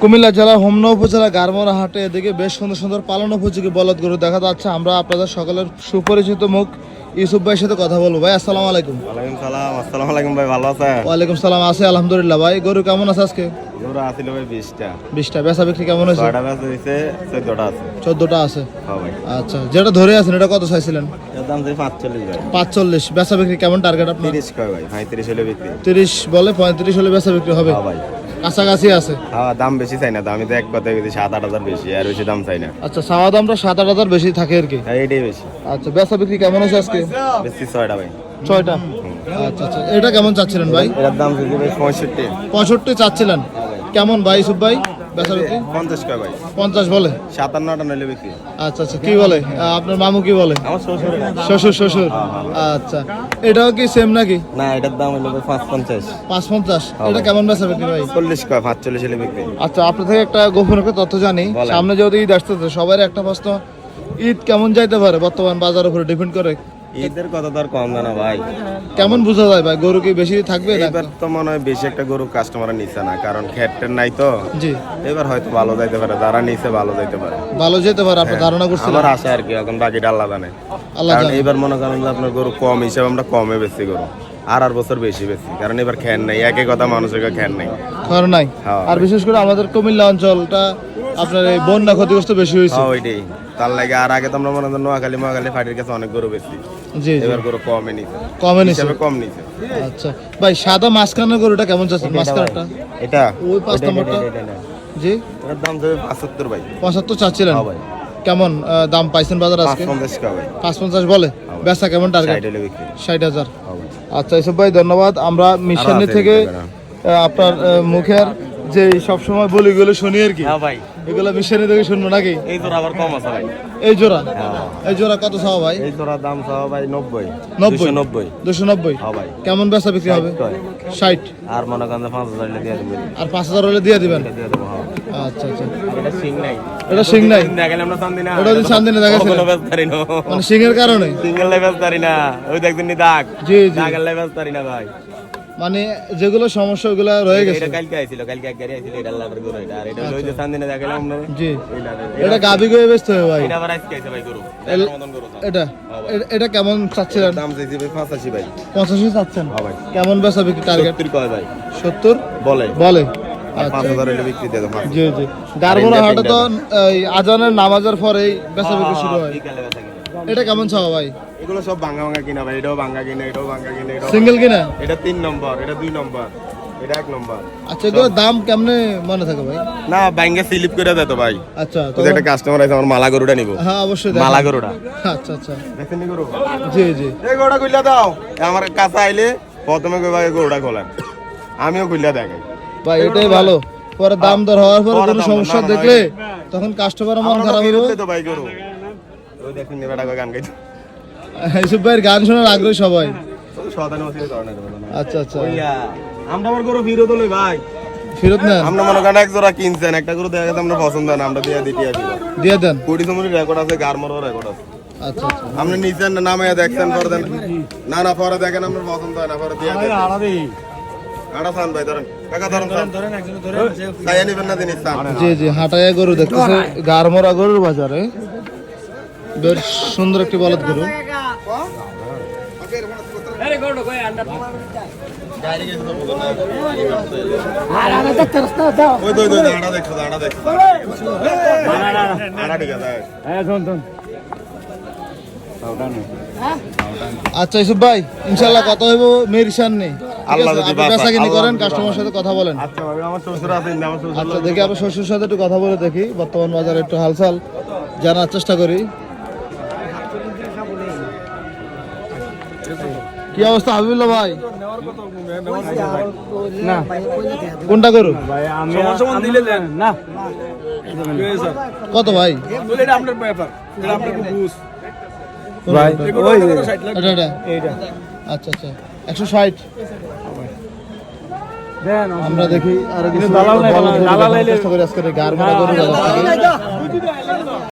কুমিল্লা জেলা হোমনা উপজেলা গারমোড়া হাটে এদিকে বেশ সুন্দর সুন্দর পালন উপযোগী বলদ গরু দেখা যাচ্ছে। আমরা আপনাদের সকলের সুপরিচিত মুখ ইউসুফ ভাইয়ের সাথে কথা বলব। ভাই আসসালামু আলাইকুম। ওয়ালাইকুম সালাম। আসসালামু আলাইকুম ভাই ভালো আছে ওয়ালাইকুম সালাম আছে আলহামদুলিল্লাহ ভাই। গরু কেমন আছে আজকে? গরু ভাই বিশটা। বিশটা। বেচা বিক্রি কেমন হয়েছে? ছয়টা ব্যাস হয়েছে চোদ্দটা আছে। চোদ্দটা আছে? হ্যাঁ ভাই। আচ্ছা যেটা ধরে আছেন এটা কত চাইছিলেন? এর দাম যদি পাঁচচল্লিশ ভাই। পাঁচচল্লিশ। বেচা বিক্রি কেমন টার্গেট আপনার? তিরিশ কয় ভাই? পঁয়ত্রিশ হলে বিক্রি। তিরিশ বলে পঁয়ত্রিশ হলে বেচা বিক্রি হবে। হ্যাঁ ভাই। কাছাকাছি আছে? হ্যাঁ দাম বেশি চাই না তো আমি তো এক কথা বলি সাত আট হাজার বেশি আর বেশি দাম চাই না। আচ্ছা সাওয়া দামটা সাত আট হাজার বেশি থাকে আর কি? হ্যাঁ এটাই বেশি। আচ্ছা বেচা বিক্রি কেমন আছে আজকে? বেশি ছয়টা ভাই। ছয়টা? আচ্ছা আচ্ছা এটা কেমন চাচ্ছিলেন ভাই? এটার দাম পঁয়ষট্টি। পঁয়ষট্টি চাচ্ছিলেন। কেমন ভাই ইসুফ ভাই? বেচা বিক্রি পঞ্চাশ কয় ভাই। পঞ্চাশ বলে? সাতান্নটা নইলে বিক্রি। আচ্ছা আচ্ছা কি বলে? আপনার মামু কি বলে? আমার শ্বশুর। শ্বশুর শ্বশুর? আচ্ছা। এটাও কি সেম নাকি? না এটার দাম হলো পাঁচ পঞ্চাশ পাঁচ পঞ্চাশ এটা কেমন বেচা বিক্রি ভাই? চল্লিশ কয় পাঁচচল্লিশ হলে বিক্রি। আচ্ছা আপনার থেকে একটা গোপন একটা তথ্য জানি। সামনে যেহেতু ঈদ আসতেছে সবার একটা প্রশ্ন ঈদ কেমন যাইতে পারে বর্তমান বাজার উপরে ডিপেন্ড করে ঈদের কথা তো আর কম জানা ভাই। কেমন বোঝা যায় ভাই? গরু কি বেশি থাকবে এবার তো মনে হয় বেশি একটা গরু কাস্টমার না কারণ খেটের নাই তো। জি। এবার হয়তো ভালো যাইতে পারে যারা ভালো যাইতে পারে। ভালো যেতে পারে আপনি ধারণা করছিলেন? আমার আশা আর কি এখন বাকিটা আল্লাহ জানে। কারণ। এবার মনে করেন যে আপনার গরু কম হিসাবে আমরা কমে বেশি গরু আর আর বছর বেশি বেশি কারণ এবার খ্যান নাই একই কথা মানুষের খ্যান নাই। নাই। হ্যাঁ। আর বিশেষ করে আমাদের কুমিল্লা অঞ্চলটা আপনার এই বন্যা ক্ষতিগ্রস্ত বেশি হয়েছে। হ্যাঁ ওইটাই। তার লাগে আর আগে তো আমরা মনে করেন নোয়াখালী মহাখালী ফাটির কাছে অনেক গরু বেশি জি এবার গরু কমে নিছে। কমে নিছে। কম নিছে। আচ্ছা। ভাই সাদা গরুটা কেমন এটা ওই পাঁচ নম্বরটা? জি। এটার দাম যাবে পাঁচাত্তর ভাই। পঁচাত্তর চাচ্ছিলেন? হ্যাঁ ভাই। কেমন দাম পাইছেন বাজার আজকে? কা ভাই। বলে? বেচা কেমন টার্গেট সাইড হলে বিক্রি। ষাট হাজার। হ্যাঁ আচ্ছা এসব ভাই ধন্যবাদ। আমরা মিশনে থেকে আপনার মুখের যে সবসময় বলিগুলো শুনি আর কি। হ্যাঁ ভাই। এগুলো মিশনে থেকে শুনব নাকি? এই তোর আবার কম আছে ভাই। এই জোড়া? হ্যাঁ। এই জোড়া কত চাওয়া ভাই? এই তোরা দাম সহ ভাই নব্বই। নব্বই? নব্বই। দুশো নব্বই? হ্যাঁ ভাই। কেমন বেচা বিক্রি হবে? ষাট আর মনে করেন পাঁচ হাজার হলে দিয়ে দেবেন। আর পাঁচ হাজার হলে দিয়ে দিবেন? হ্যাঁ। আচ্ছা আচ্ছা। এটা সিং নাই। এটা সিং নাই? দেখালে আমরা ওটা যদি চান্দিনা? কোনো না। মানে সিংয়ের কারণে? সিঙ্গেল লাই ব্যস্ত পারি না। ওই দেখছেন নি দাগ? জি জি। দাগের লাই ব্যস্ত পারি না ভাই। মানে যেগুলো সমস্যা ওগুলো রয়ে গেছে। এটা কালকে আইছিল কালকে এক গাড়ি আইছিল এটা লাভের গরু এটা। আর এটা ওই যে চান্দি না দেখালে আমরা। জি। এটা এটা গাবি গয়ে ব্যস্ত হবে ভাই। এটা আবার আজকে আইছে ভাই গরু। গরু দাম। এটা এটা কেমন চাচ্ছিলেন দাম চাইছি ভাই পঁচাশি ভাই। পঁচাশি চাচ্ছেন? হ্যাঁ ভাই। কেমন বেচা বিক্রি টার্গেট সত্তর কয় ভাই। সত্তর? বলে। বলে। আচ্ছা। দেবো জি জি। গারমোড়া হাটে তো আজানের নামাজের পরেই বেচা বিক্রি শুরু হয়। এটা কেমন চাওয়া ভাই? এগুলো সব ভাঙা ভাঙা কিনা ভাই এটাও ভাঙ্গা কিনা এটাও ভাঙ্গা কিনা এটাও সিঙ্গেল কিনা। এটা তিন নম্বর এটা দুই নম্বর এটা এক নম্বর। আচ্ছা এগুলোর দাম কেমনে মনে থাকে ভাই? না ব্যাংকে স্লিপ করে দেয় তো ভাই। আচ্ছা তো একটা কাস্টমার আছে আমার মালা গরুটা নিব। হ্যাঁ অবশ্যই মালা গরুটা। আচ্ছা আচ্ছা। দেখছেন নি গরু? জি জি। এই গরুটা খুললা দাও। আমার কাছে আইলে প্রথমে কই ভাই গরুটা খোলেন। আমিও খুললা দেখাই। ভাই এটাই ভালো। পরে দাম দর হওয়ার পরে কোনো সমস্যা দেখলে তখন কাস্টমার মন খারাপ হবে তো ভাই গরু। ওই দেখুন গান গাইতো ইসুফ ভাইয়ের গান শোনার আগ্রহী সবাই। না। আচ্ছা আচ্ছা। আমরা আমার গরু ফিরত লই ভাই। ফেরত নেন। আমরা মনে করেন এক জোড়া কিনছেন একটা গরু দেখা গেছে আমরা পছন্দ না আমরা দিয়ে দিতে আসি। দিয়ে দেন। সময় রেকর্ড আছে গারমোরও রেকর্ড আছে। আচ্ছা আচ্ছা। আপনি না নামে দেখছেন পরে দেন। না না পরে দেখেন আপনার পছন্দ হয় না পরে দিয়ে দেন আড়া খান ভাই ধরেন। কাকা ধরেন ধরেন তাই নিবেন না জিনিস চান জি জি হাটায় গরু দেখতেছে। গারমরা গরুর বাজারে। বেশ সুন্দর একটি বলদ গরু। আচ্ছা ইসুফ ভাই ইনশাল্লাহ কথা হইব মেরিসান নেই আল্লাহ যদি করেন কাস্টমার সাথে কথা বলেন। আচ্ছা আচ্ছা দেখি আপনার শ্বশুর সাথে একটু কথা বলে দেখি বর্তমান বাজারে একটু হালচাল জানার চেষ্টা করি। কি অবস্থা হাবিবুল্লাহ ভাই? না। কোনটা করু কত ভাই? আচ্ছা আচ্ছা। একশো ষাট। আমরা দেখি আরও কিছু আজকে